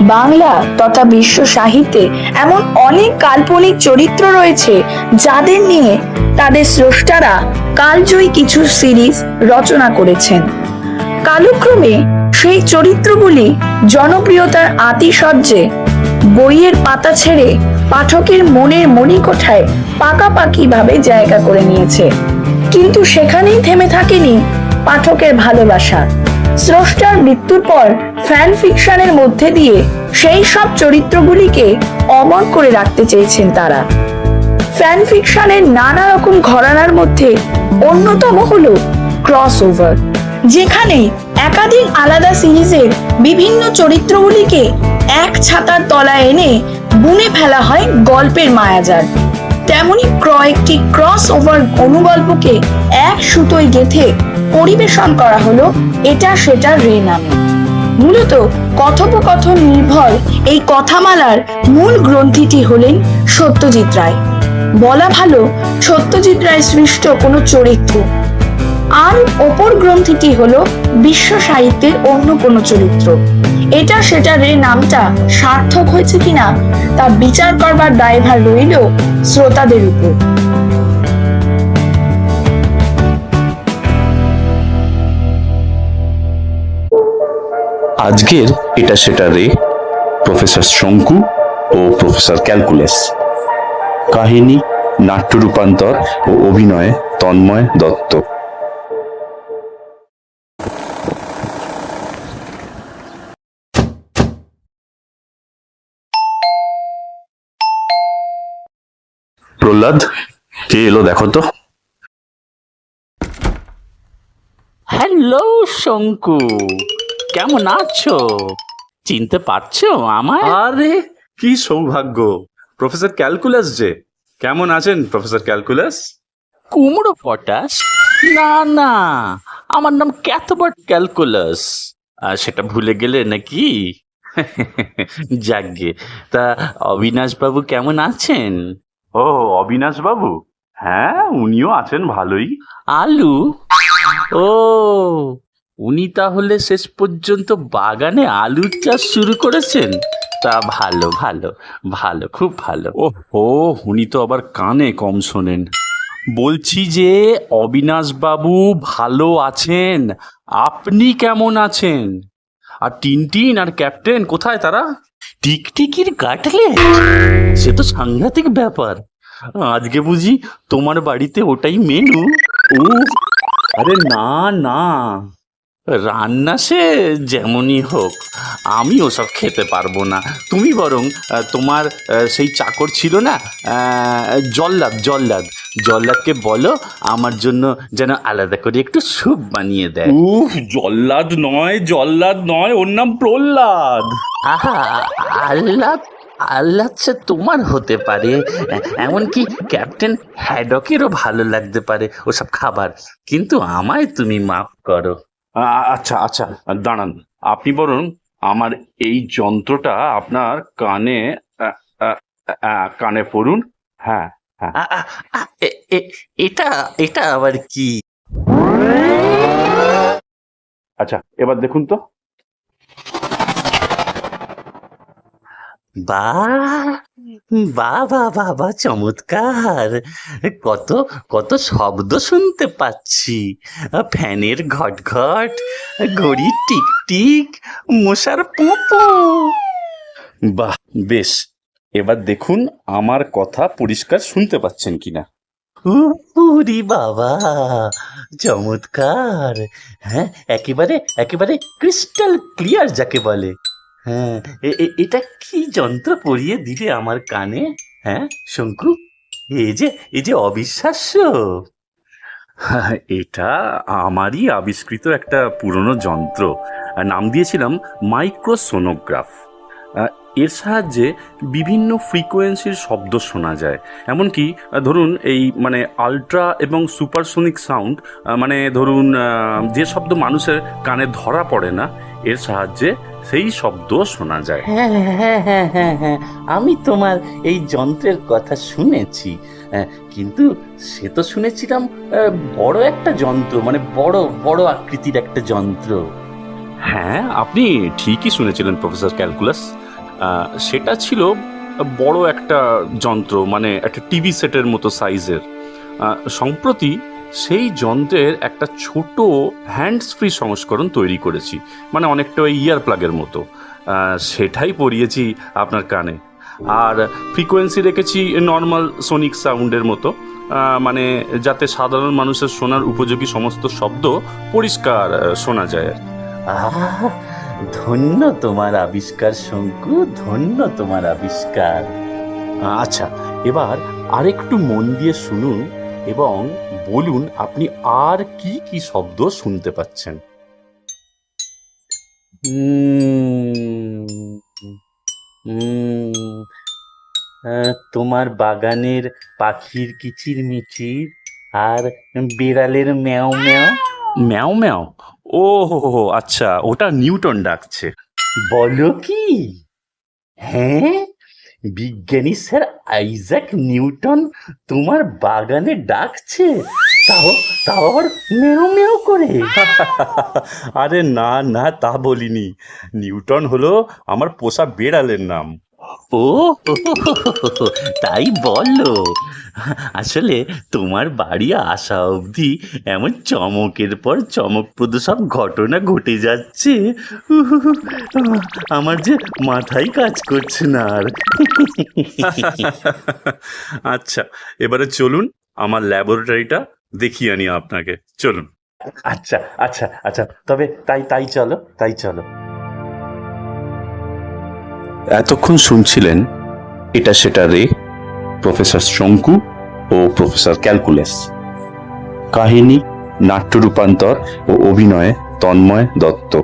বাংলা তথা বিশ্ব সাহিত্যে এমন অনেক কাল্পনিক চরিত্র রয়েছে যাদের নিয়ে তাদের স্রষ্টারা কালজয়ী কিছু সিরিজ রচনা করেছেন। কালক্রমে সেই চরিত্রগুলি জনপ্রিয়তার আতিশয্যে বইয়ের পাতা ছেড়ে পাঠকের মনের মণিকোঠায় পাকাপাকিভাবে জায়গা করে নিয়েছে। কিন্তু সেখানেই থেমে থাকেনি পাঠকের ভালোবাসা। স্রষ্টার মৃত্যুর পর ফ্যান ফিকশনের মধ্যে দিয়ে সেই সব চরিত্রগুলিকে অমর করে রাখতে চেয়েছেন তারা। ফ্যান ফিকশনের নানা রকম ঘরানার মধ্যে অন্যতম হলো ক্রস ওভার যেখানে একাধিক আলাদা সিরিজের বিভিন্ন চরিত্রগুলিকে এক ছাতার তলায় এনে বুনে ফেলা হয় গল্পের মায়াজাল। তেমনি কয়েকটি ক্রস ওভার অনুগল্পকে এক সুতোয় গেথে পরিবেশন করা হলো এটা সেটা রে নামে। মূলত কথোপকথন নির্ভর এই কথামালার মূল গ্রন্থিটি হলেন সত্যজিৎ রায়। বলা ভালো, সত্যজিৎ রায় সৃষ্ট কোনো চরিত্র। আর অপর গ্রন্থিটি হলো বিশ্ব সাহিত্যের অন্য কোনো চরিত্র। এটা সেটা রে নামটা সার্থক হয়েছে কিনা তা বিচার করবার দায়ভার রইল শ্রোতাদের উপর। আজকের এটা সেটা রে প্রফেসর শঙ্কু ও প্রফেসর ক্যালকুলাস। কাহিনী, নাট্য রূপান্তর ও অভিনয়ে তন্ময় দত্ত। প্রহ্লাদ, কে এলো দেখো তো? হ্যালো শঙ্কু। কেমন আছো? চিনতে পারছ আমায়? আরে কি সৌভাগ্য। প্রফেসর ক্যালকুলাস যে। কেমন আছেন প্রফেসর ক্যালকুলাস? কুমড়ো পটাশ? না না আমার নাম ক্যাথবার্ট ক্যালকুলাস। আর সেটা ভুলে গেলে নাকি? যাকগে। তা অবিনাশ বাবু কেমন আছেন? ও অবিনাশ বাবু হ্যাঁ উনিও আছেন ভালোই। আলু? ও উনি তাহলে শেষ পর্যন্ত বাগানে আলুর চাষ শুরু করেছেন? তা ভালো ভালো ভালো খুব ভালো। ও ও উনি তো আবার কানে কম শোনেন। বলছি যে অবিনাশ বাবু ভালো আছেন? আপনি কেমন আছেন? আর টিনটিন আর ক্যাপ্টেন কোথায় তারা? টিকটিকির কাটলে? সে তো সাংঘাতিক ব্যাপার। আজকে বুঝি তোমার বাড়িতে ওটাই মেনু? ও আরে না না। রান্না সে যেমনই হোক আমি ওসব খেতে পারব না। তুমি বরং তোমার সেই চাকর ছিল না জল্লাদ জল্লাদ। জল্লাদকে বলো আমার জন্য যেন আলাদা করে একটু স্যুপ বানিয়ে দেয়। উহ জল্লাদ নয় জল্লাদ নয় ওর নাম প্রহ্লাদ। আহা আল্লাহ আল্লাহ সে তোমার হতে পারে। এমনকি ক্যাপ্টেন হ্যাডকেরও ভালো লাগতে পারে ওসব খাবার। কিন্তু আমায় তুমি মাফ করো। আচ্ছা আচ্ছা দাঁড়ান। আপনি বলুন আমার এই যন্ত্রটা আপনার কানে কানে পড়ুন। হ্যাঁ এ- এটা এটা আবার কি? আচ্ছা এবার দেখুন তো। বা বা বা বাবা চমৎকার। কত কত শব্দ শুনতে পাচ্ছি। ফ্যানের ঘট ঘট ঘড়ির টিক টিক মশার পোঁপো। বাহ বেশ। এবার দেখুন আমার কথা পরিষ্কার শুনতে পাচ্ছেন কিনা। উরি বাবা চমৎকার। হ্যাঁ একেবারে একেবারে ক্রিস্টাল ক্লিয়ার যাকে বলে। হ্যাঁ এটা কি যন্ত্র পরিয়ে দিলে আমার কানে? হ্যাঁ শঙ্কু এই যে এই যে অবিশ্বাস্য। এটা আমারই আবিষ্কৃত একটা পুরনো যন্ত্র। নাম দিয়েছিলাম মাইক্রোসোনোগ্রাফ। এর সাহায্যে বিভিন্ন ফ্রিকোয়েন্সির শব্দ শোনা যায়। এমনকি ধরুন এই মানে আলট্রা এবং সুপারসোনিক সাউন্ড মানে ধরুন যে শব্দ মানুষের কানে ধরা পড়ে না, এর সাহায্যে সেই শব্দ শোনা যায়। হ্যাঁ হ্যাঁ হ্যাঁ হ্যাঁ হ্যাঁ আমি তোমার এই যন্ত্রের কথা শুনেছি। আহ, কিন্তু সে তো শুনেছিলাম আহ, বড় একটা যন্ত্র মানে বড় বড় আকৃতির একটা যন্ত্র। হ্যাঁ আপনি ঠিকই শুনেছিলেন প্রফেসর ক্যালকুলাস। আহ, সেটা ছিল বড় একটা যন্ত্র মানে একটা টিভি সেটের মতো সাইজের। সম্প্রতি সেই যন্ত্রের একটা ছোট হ্যান্ডস ফ্রি সংস্করণ তৈরি করেছি মানে অনেকটা ওই ইয়ার প্লাগের মতো। সেটাই পরিয়েছি আপনার কানে। আর ফ্রিকোয়েন্সি রেখেছি নর্মাল সোনিক সাউন্ডের মতো। মানে যাতে সাধারণ মানুষের শোনার উপযোগী সমস্ত শব্দ পরিষ্কার শোনা যায়। আর ধন্য তোমার আবিষ্কার, শঙ্কু, ধন্য তোমার আবিষ্কার। আচ্ছা এবার আরেকটু মন দিয়ে শুনুন এবং বলুন আপনি আর কি কি শব্দ শুনতে পাচ্ছেন? তোমার বাগানের পাখির কিচির মিচির আর বিড়ালের ম্যাও ম্যাও? ম্যাও ম্যাও? ও হো, আচ্ছা ওটা নিউটন ডাকছে। বলো কি? হ্যাঁ? বিজ্ঞানী স্যার আইজাক নিউটন তোমার বাগানে ডাকছে। তাও তাও আবার মেও মেও করে। আরে না না, তা বলিনি। নিউটন হলো আমার পোষা বেড়ালের নাম। ও তাই বলো। আসলে তোমার বাড়ি আসা অবধি এমন চমকের পর চমকপ্রদ সব ঘটনা ঘটে যাচ্ছে। আমার যে মাথায় কাজ করছে না আর। আচ্ছা এবারে চলুন আমার ল্যাবরেটরিটা দেখিয়ে আনি আপনাকে। চলুন। আচ্ছা আচ্ছা আচ্ছা তবে তাই তাই চলো তাই চলো। এতক্ষণ শুনছিলেন, এটা সেটা রে, প্রফেসর শঙ্কু ও প্রফেসর ক্যালকুলেস। কাহিনী, নাট্য রূপান্তর ও অভিনয়ে তন্ময় দত্ত।